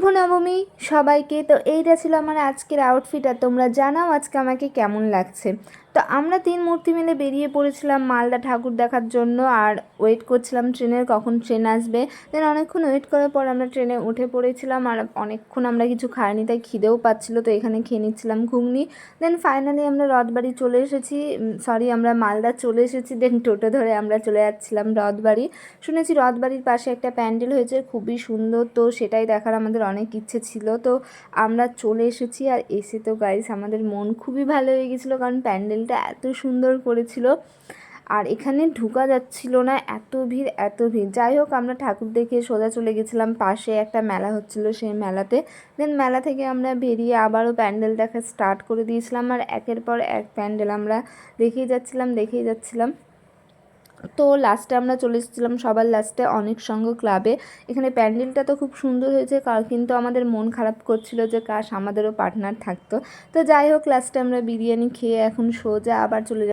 শুভ নবমী সবাইকে। তো এইটা ছিল আমার আজকের আউটফিট আর তোমরা জানাও আজকে আমাকে কেমন লাগছে। তো আমরা তিন মূর্তি মিলে বেরিয়ে পড়েছিলাম মালদা ঠাকুর দেখার জন্য আর ওয়েট করছিলাম ট্রেনের কখন ট্রেন আসবে। দেন অনেকক্ষণ ওয়েট করার পর আমরা ট্রেনে উঠে পড়েছিলাম আর অনেকক্ষণ আমরা কিছু খাইনি, তাই খিদেও পাচ্ছিল, তো এখানে খেয়ে নিচ্ছিলাম ঘুগনি। দেন ফাইনালি আমরা রথবাড়ি চলে এসেছি। সরি আমরা মালদা চলে এসেছি। দেন টোটো ধরে আমরা চলে যাচ্ছিলাম রথবাড়ি। শুনেছি রথবাড়ির পাশে একটা প্যান্ডেল হয়েছে, খুবই সুন্দর, তো সেটাই দেখার আমাদের অনেক ইচ্ছে ছিল। তো আমরা চলে এসেছি আর এসে তো গাইস আমাদের মন খুবই ভালো হয়ে গেছিল, কারণ প্যান্ডেলটা এত সুন্দর করেছিল। আর এখানে ঢুকা যাচ্ছিল না, এত ভিড় এত ভিড়। যাই হোক, আমরা ঠাকুর দেখে সোজা চলে গেছিলাম। পাশে একটা মেলা হচ্ছিল সেই মেলাতে। দেন মেলা থেকে আমরা বেরিয়ে আবারও প্যান্ডেল দেখা স্টার্ট করে দিয়েছিলাম। আর একের পর এক প্যান্ডেল আমরা দেখেই যাচ্ছিলাম দেখেই যাচ্ছিলাম। তো লাস্টে আমরা চলে এসেছিলাম সবার লাস্টে অনেক সঙ্গ ক্লাবে এখানে প্যান্ডেলটা তো খুব সুন্দর হয়েছে, কার কিন্তু আমাদের মন খারাপ করছিল যে কাশ আমাদেরও পার্টনার থাকতো। তো যাই হোক লাস্টে আমরা বিরিয়ানি খেয়ে এখন সোজা আবার চলে